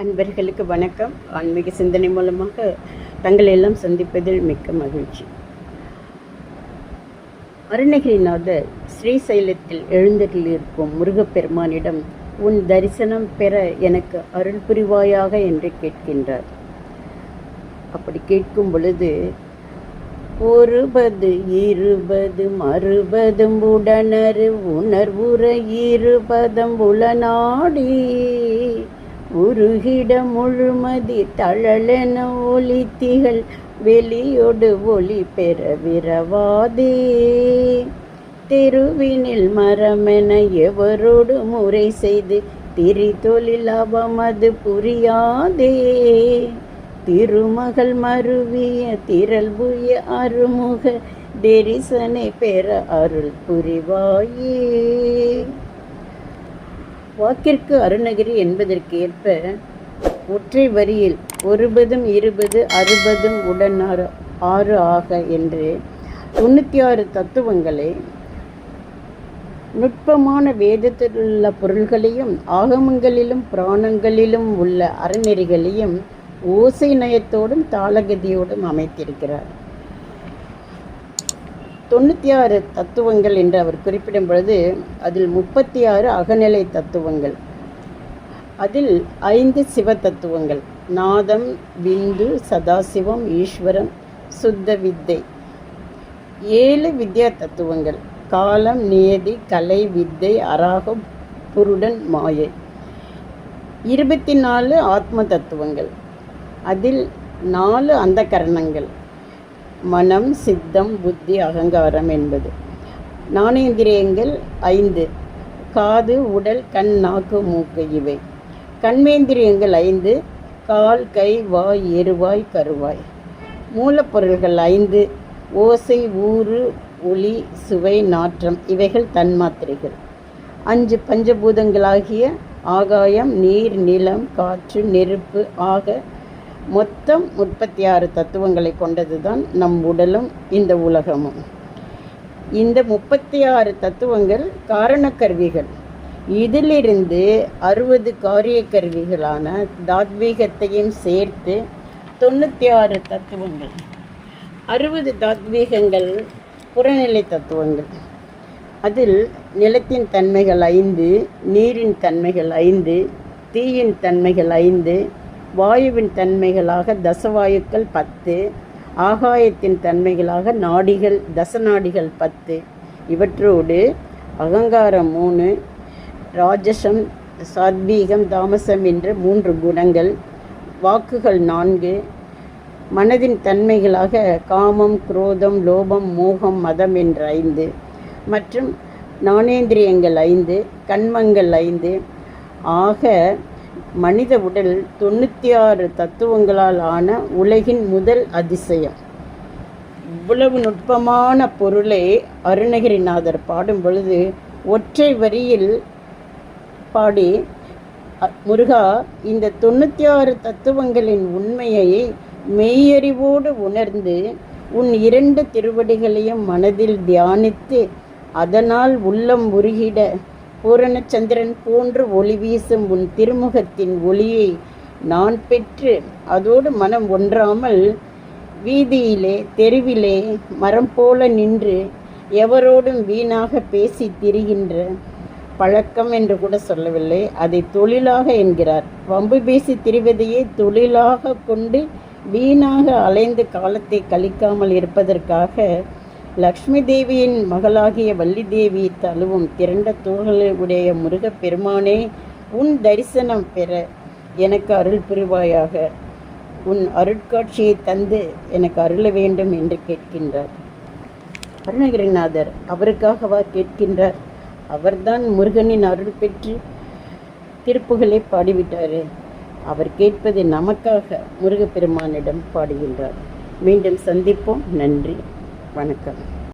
அன்பர்களுக்கு வணக்கம். ஆன்மீக சிந்தனை மூலமாக தங்களை எல்லாம் சந்திப்பதில் மிக்க மகிழ்ச்சி. அருணகிரிநாதர் ஸ்ரீசைலத்தில் எழுந்தருளிருக்கும் முருகப்பெருமானிடம் உன் தரிசனம் பெற எனக்கு அருள் புரிவாயாக என்று கேட்கின்றார். அப்படி கேட்கும் பொழுது ஒருபது இருபது மறுபதும் உடனரு உணர்வுற இருபதம் உளநாடி உருகிட முழுமதி தழலென ஒளி திகழ் வெளியொடு ஒளி பெற விரவாதே. தெருவினில் மரமென எவரோடு முறை செய்து திரிதொழில் அவமது புரியாதே. திருமகள் மருவிய திரள் புய அருமுக டெரிசனை பெற அருள் புரிவாயே. வாக்கிற்கு அருணகிரி என்பதற்கு ஏற்ப ஒற்றை வரியில் ஒருபதும் இருபது அறுபதும் உடன் ஆறு ஆறு ஆக என்று தொண்ணூற்றி ஆறு தத்துவங்களை நுட்பமான வேதத்தில் உள்ள பொருள்களையும் ஆகமங்களிலும் புராணங்களிலும் உள்ள அறநெறிகளையும் ஓசை நயத்தோடும் தாளகதியோடும் அமைத்திருக்கிறார். தொண்ணூற்றி ஆறு தத்துவங்கள் என்று அவர் குறிப்பிடும் பொழுது அதில் முப்பத்தி ஆறு அகநிலை தத்துவங்கள். அதில் ஐந்து சிவ தத்துவங்கள். நாதம் விந்து சதாசிவம் ஈஸ்வரம் சுத்த வித்தை. ஏழு வித்யா தத்துவங்கள். காலம் நியதி கலை வித்தை அராகம் புருடன் மாயை. இருபத்தி நாலு ஆத்ம தத்துவங்கள். அதில் நாலு அந்த கரணங்கள் மனம் சித்தம் புத்தி அகங்காரம் என்பது. நாணேந்திரியங்கள் ஐந்து. காது உடல் கண் நாக்கு மூக்கு இவை. கண்மேந்திரியங்கள் ஐந்து. கால் கை வாய் எருவாய் கருவாய். மூலப்பொருள்கள் ஐந்து. ஓசை ஊறு ஒளி சுவை நாற்றம். இவைகள் தன்மாத்திரைகள். அஞ்சு பஞ்சபூதங்களாகிய ஆகாயம் நீர் நிலம் காற்று நெருப்பு ஆக மொத்தம் முப்பத்தி ஆறு தத்துவங்களை கொண்டதுதான் நம் உடலும் இந்த உலகமும். இந்த முப்பத்தி ஆறு தத்துவங்கள் காரணக்கருவிகள். இதிலிருந்து அறுபது காரிய கருவிகளான தாத்வீகத்தையும் சேர்த்து தொண்ணூற்றி ஆறு தத்துவங்கள். அறுபது தாத்வீகங்கள் புறநிலை தத்துவங்கள். அதில் நிலத்தின் தன்மைகள் ஐந்து நீரின் தன்மைகள் ஐந்து தீயின் தன்மைகள் ஐந்து வாயுவின் தன்மைகளாக தசவாயுக்கள் பத்து ஆகாயத்தின் தன்மைகளாக நாடிகள் தசநாடிகள் பத்து. இவற்றோடு அகங்காரம் மூணு ராஜசம் சாத்வீகம் தாமசம் என்ற மூன்று குணங்கள். வாக்குகள் நான்கு. மனதின் தன்மைகளாக காமம் குரோதம் லோபம் மோகம் மதம் என்ற ஐந்து. மற்றும் நானேந்திரியங்கள் ஐந்து கண்மங்கள் ஐந்து. ஆக மனித உடல் தொண்ணூற்றி ஆறு தத்துவங்களால் ஆன உலகின் முதல் அதிசயம். இவ்வளவு நுட்பமான பொருளை அருணகிரிநாதர் பாடும் பொழுது ஒற்றை வரியில் பாடி முருகா இந்த தொண்ணூற்றி ஆறு தத்துவங்களின் உண்மையை மெய்யறிவோடு உணர்ந்து உன் இரண்டு திருவடிகளையும் மனதில் தியானித்து அதனால் உள்ளம் உருகிட பூரணச்சந்திரன் போன்று ஒளி வீசும் உன் திருமுகத்தின் ஒளியை நான் பெற்று அதோடு மனம் ஒன்றாமல் வீதியிலே தெருவிலே மரம் போல நின்று எவரோடும் வீணாக பேசி திரிகின்ற பழக்கம் என்று கூட சொல்லவில்லை. அதை தொழிலாக என்கிறார். வம்பு பேசி திரிவதையே தொழிலாக கொண்டு வீணாக அலைந்து காலத்தை கழிக்காமல் இருப்பதற்காக லக்ஷ்மி தேவியின் மகளாகிய வள்ளி தேவி தழுவும் திரண்ட தோள்களுடைய முருகப் பெருமானே உன் தரிசனம் பெற எனக்கு அருள் புரிவாயாக. உன் அருட்காட்சியை தந்து எனக்கு அருள வேண்டும் என்று கேட்கின்றார். அருணகிரிநாதர் அவருக்காகவா கேட்கின்றார்? அவர்தான் முருகனின் அருள் பெற்று திருப்புகளை பாடிவிட்டாரே. அவர் கேட்பது நமக்காக முருகப்பெருமானிடம் பாடுகின்றார். மீண்டும் சந்திப்போம். நன்றி. வணக்கம்.